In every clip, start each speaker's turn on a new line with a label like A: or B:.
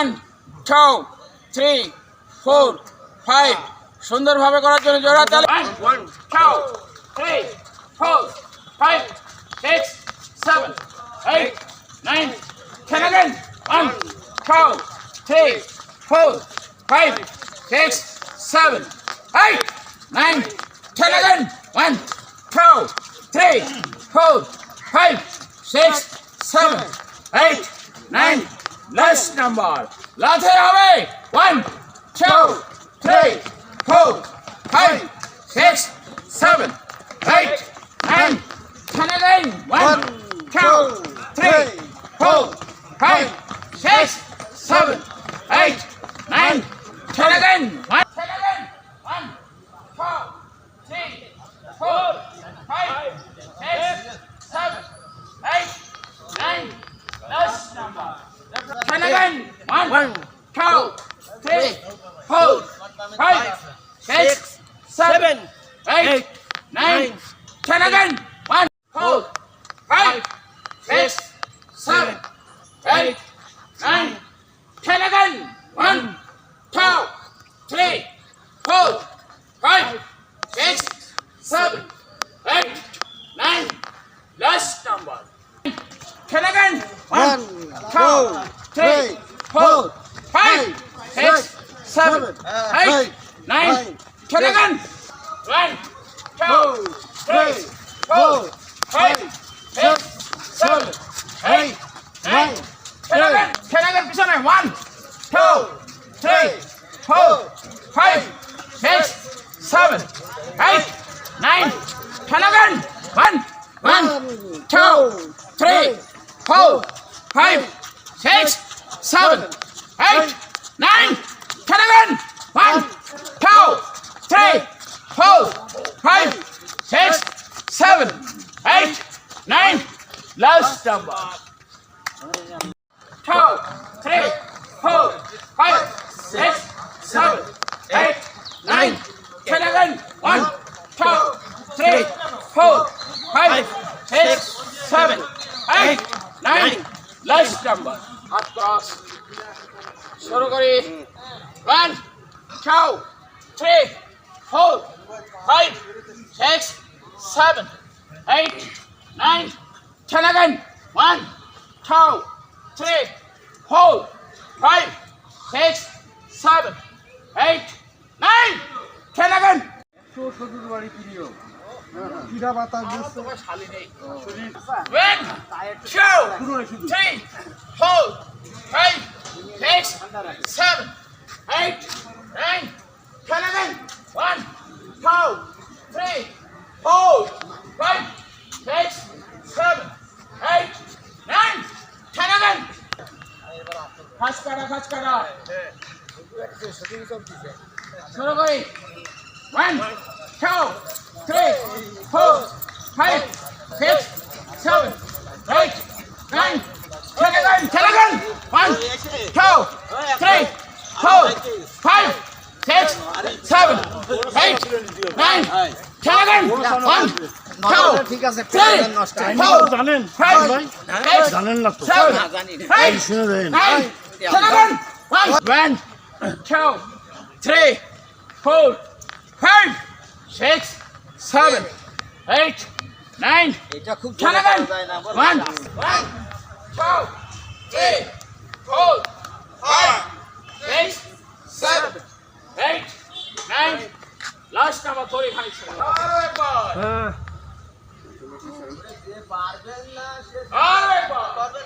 A: one two three four five সুন্দরভাবে করার জন্য জোড়া তালে one two three four five six seven eight nine ten again one two three four five six seven eight nine ten again one two three four five six seven eight nine Last number. Lathe away. One, two, three, four, five, six, seven, eight, nine, ten again. One, two, three, four, five, six, seven, eight, nine, ten again. One, Two, three, four, five, six, seven, eight, nine, ten again. One, hold, One, four, five, six, seven, eight, nine, ten again. One, two, three, four, five, six, seven, eight, nine. Last number. Ten again. One, two, three, four, five, six, seven, eight, nine, ten again. One, two, three, four, five, six, seven, eight, nine, ten again. One, one, two, three, four, five, six, seven. Hey! করি one two three four five six seven eight nine ten again. One two three four five six seven eight nine ten
B: again. পিঠা পাতা দিচ্ছে six, seven, eight, nine, eleven,
A: one, two, three, four, five, six, seven, eight, nine,
C: eleven.
A: কাজ কাটা কাজ কাটা শুরু করি
C: one
A: two again one two three four five six seven eight nine ten again
B: জানেন
A: ফাইভ সিক্স জানেন না তো seven, eight, nine, ten again. One, one, two, three, four, five, six, seven, eight, nine, জোরে again. One, one, two, three, four, five, six, seven, eight, nine. Last number three, খালি ছিল। আরও একবার, পারবেন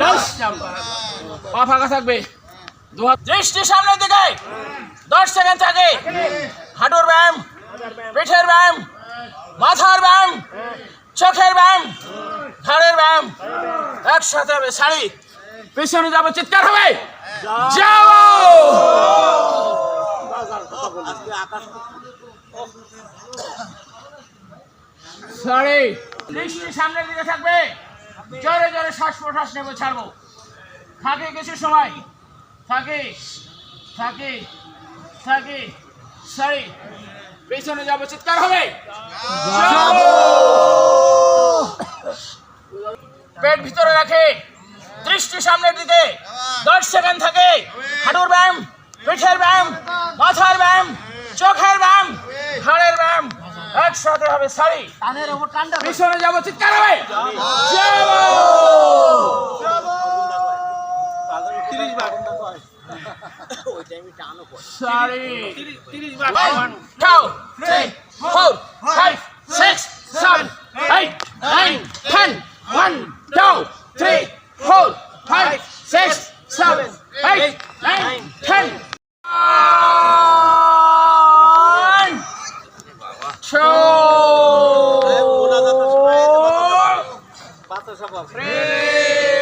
A: Last পা ফাঁকা থাকবে। দৃষ্টি সামনের দিকে। দশ সেকেন্ড থাকে। হাঁটুর ব্যায়াম পিঠের ব্যায়াম মাথার ব্যায়াম চোখের ব্যায়াম ঘাড়ের ব্যায়াম। একসাথে হবে। শাড়ি পিছনে যাব চিৎকার হবে। যাও! সরি দৃষ্টি সামনের দিকে থাকবে। জোরে জোরে শ্বাস প্রশ্বাস নেব, ছাড়বো। থাকে কিছু সময়। থাকে থাকে থাকে। সরি পেছনে যাব, চিৎকার হবে। পেট ভিতরে রাখে। দৃষ্টি সামনের দিকে। দশ সেকেন্ড থাকে। হাঁটুর ব্যায়াম, পিঠের ব্যায়াম, মাথার ব্যায়াম, চোখের ব্যায়াম, ঘাড়ের ব্যায়াম। একসাথে হবে সারি
B: কানের ওপর টান্ডা
A: পিছনে যাব চিৎকার হবে যাব। Sorry. One, two, three, four, five, six, seven, eight, Santa Sabah. Free!